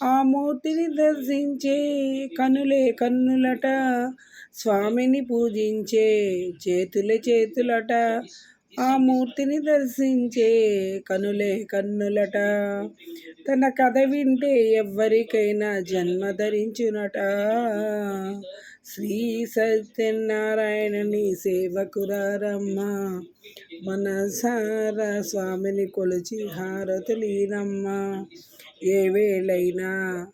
ఆ మూర్తిని దర్శించే కనులే కన్నులట స్వామిని పూజించే చేతులే చేతులట. ఆ మూర్తిని దర్శించే కనులే కన్నులట. తన కథ వింటే ఎవ్వరికైనా జన్మ ధరించునట. శ్రీ సత్యనారాయణని సేవకురారమ్మ మనసార స్వామిని కొలిచి హారతులీనమ్మ ఏ వేళైనా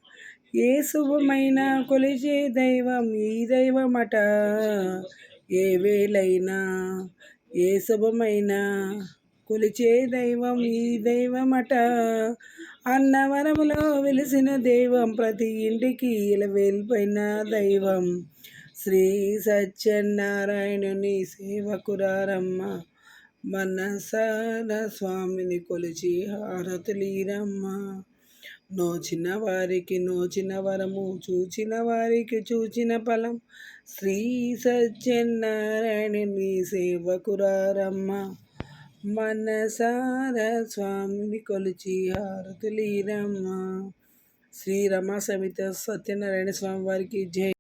ఏ శుభమైన కొలిచే దైవం ఈ దైవమట? ఏ వేళైనా ఏ శుభమైన కొలిచే దైవం ఈ దైవమట? అన్నవరములో వెలిసిన దైవం ప్రతి ఇంటికి వెళ్ళిపోయిన దైవం. శ్రీ సత్యనారాయణుని సేవకురారమ్మ మనసార స్వామిని కొలిచి హారతులీరమ్మ. నోచిన వారికి నోచిన వరము చూచిన వారికి చూచిన ఫలం. శ్రీ సత్యనారాయణుని సేవకురారమ్మ మనసార స్వామిని కొలిచి హారతులీరమ్మ శ్రీ రమా సమిత సత్యనారాయణ స్వామి వారికి జై.